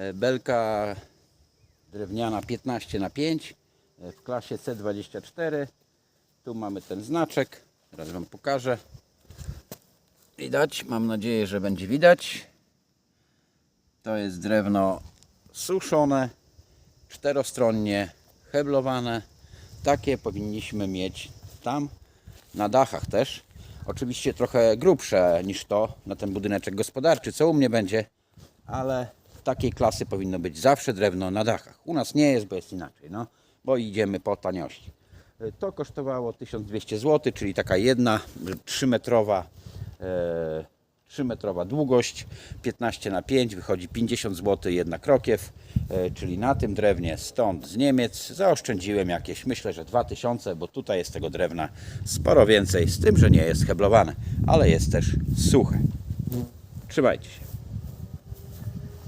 E, Belka drewniana 15 na 5 e, w klasie C24. Tu mamy ten znaczek. Teraz Wam pokażę. Widać, mam nadzieję, że będzie widać. To jest drewno suszone, czterostronnie heblowane. Takie powinniśmy mieć tam, na dachach też. Oczywiście trochę grubsze niż to na ten budyneczek gospodarczy, co u mnie będzie, ale takiej klasy powinno być zawsze drewno na dachach. U nas nie jest, bo jest inaczej, no, bo idziemy po taniości. To kosztowało 1200 zł, czyli taka jedna 3-metrowa 3-metrowa długość, 15 na 5, wychodzi 50 zł jedna krokiew, e, czyli na tym drewnie stąd z Niemiec zaoszczędziłem jakieś, myślę, że 2000, bo tutaj jest tego drewna sporo więcej, z tym, że nie jest heblowane, ale jest też suche. Trzymajcie się.